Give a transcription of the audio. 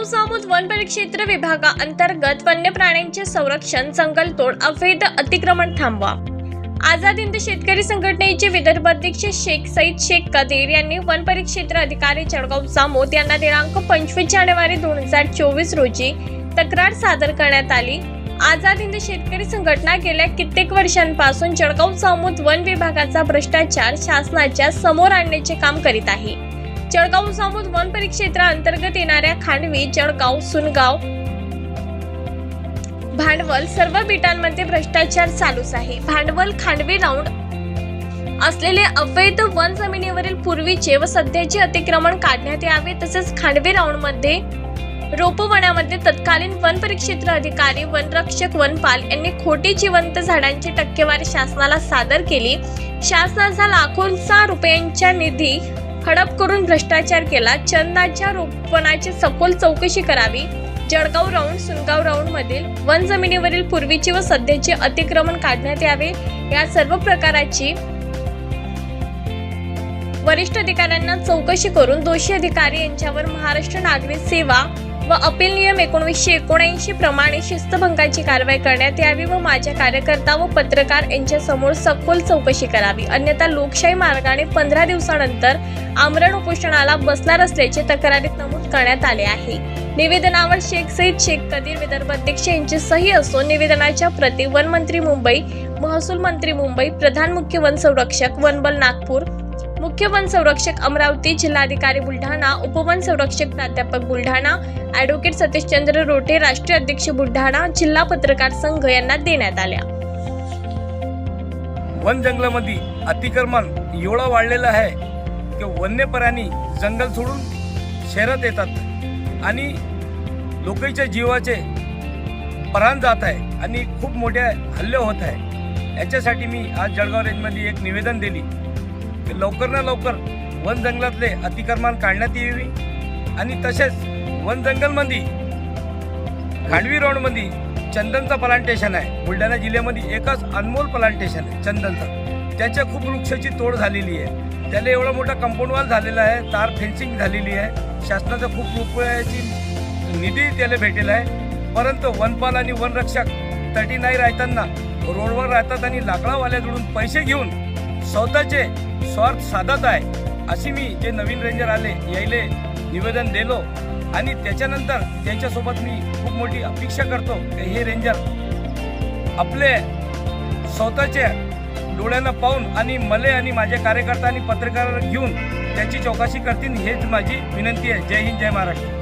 Jalgaon सामूद one परिक्षेत्र विभागाअंतर्गत वन्य प्राण्यांचे संरक्षण जंगलतोड अवैध अतिक्रमण थांबवा. आझाद हिंद शेतकरी संघटनेचे विदर्भ अध्यक्ष शेख सईद शेख कदीर यांनी वन परिक्षेत्र अधिकारी जळगाव सामोद यांना दिनांक पंचवीस जानेवारी दोन हजार चोवीस रोजी तक्रार सादर करण्यात आली. आझाद हिंद शेतकरी संघटना गेल्या कित्येक वर्षांपासून जळगाव सामूद वन विभागाचा भ्रष्टाचार शासनाच्या समोर आणण्याचे काम करीत आहे. जळगाव सामूद वन परिक्षेत्राअंतर्गत येणाऱ्या खांडवी जळगाव सुनगाव भांडवल सर्व बिटांमध्ये भ्रष्टाचार चालूच आहे. भांडवल खांडवी राऊंड असलेले अवैध वन जमिनीवरील पूर्वीचे व सध्याचे अतिक्रमण काढण्यात यावे तसेच खांडवी राऊंडमध्ये रोपवनामध्ये तत्कालीन वन परिक्षेत्र अधिकारी वनरक्षक वनपाल यांनी खोटी जिवंत झाडांची टक्केवारी शासनाला सादर केली. शासनाचा लाखोंचा रुपयांच्या निधी हडप करून भ्रष्टाचार केला. चंदाच्या रोपणाची सखोल चौकशी करावी. जळगाव राऊंड सुनगाव राऊंड मधील वन जमिनीवरील पूर्वीचे व सध्याचे अतिक्रमण काढण्यात यावे. या सर्व प्रकाराची वरिष्ठ अधिकाऱ्यांना चौकशी करून दोषी अधिकारी यांच्यावर महाराष्ट्र नागरिक सेवा व अपील नियम एकोणीसशे एकोणऐंशी प्रमाणे शिस्तभंगाची कारवाई करण्यात यावी व माझ्या कार्यकर्ता व पत्रकार यांच्या समोर सखोल चौकशी करावी. अन्यथा लोकशाही मार्गाने पंधरा दिवसानंतर आमरण उपोषणाला बसणार असल्याचे तक्रारीत नमूद करण्यात आले आहे. निवेदनावर शेख सईद शेख कदीर विदर्भ अध्यक्ष यांची सही असून निवेदनाच्या प्रति वनमंत्री मुंबई महसूल मंत्री मुंबई प्रधान मुख्य वन संरक्षक वनबल नागपूर मुख्य वन संरक्षक अमरावती जिल्हाधिकारी बुलढाणा उपवन संरक्षक प्राध्यापक बुलढाणा ॲडव्होकेट सतीशचंद्र रोटे राष्ट्रीय अध्यक्ष बुलढाणा जिल्हा पत्रकार संघ यांना देण्यात आल्या. वन जंगलामध्ये अतिक्रमण एवढं वाढलेलं आहे की वन्य प्राणी जंगल सोडून शहरात येतात आणि लोकांच्या जीवाचे प्राण जात आहे आणि खूप मोठे हल्ले होत आहे. याच्यासाठी मी आज जळगाव रेंजमध्ये एक निवेदन दिली लवकर ना लवकर वन जंगलातले अतिक्रमण काढण्यात यावी. आणि तसेच वन जंगलमध्ये खांडवी रोडमध्ये चंदनचं प्लांटेशन आहे. बुलढाणा जिल्ह्यामध्ये एकच अनमोल प्लांटेशन आहे चंदनचं. त्याच्या खूप वृक्षाची तोड झालेली आहे. त्याला एवढा मोठा कंपाऊंड वॉल झालेला आहे तार फेन्सिंग झालेली आहे. शासनाचा खूप रुपयाची निधी त्याला भेटेला आहे. परंतु वनपाल आणि वनरक्षक तटी नाही राहताना रोडवर राहतात आणि लाकडावाल्याकडून पैसे घेऊन स्वतःचे स्वार्थ साधत आहे अशी मी जे नवीन रेंजर आले यायले निवेदन दिलो. आणि त्याच्यानंतर त्यांच्यासोबत मी खूप मोठी अपेक्षा करतो की हे रेंजर आपले स्वतःच्या डोळ्यानं पाहून आणि मले आणि माझे कार्यकर्ता आणि पत्रकार घेऊन त्याची चौकशी करतील हेच माझी विनंती आहे. जय हिंद जय महाराष्ट्र.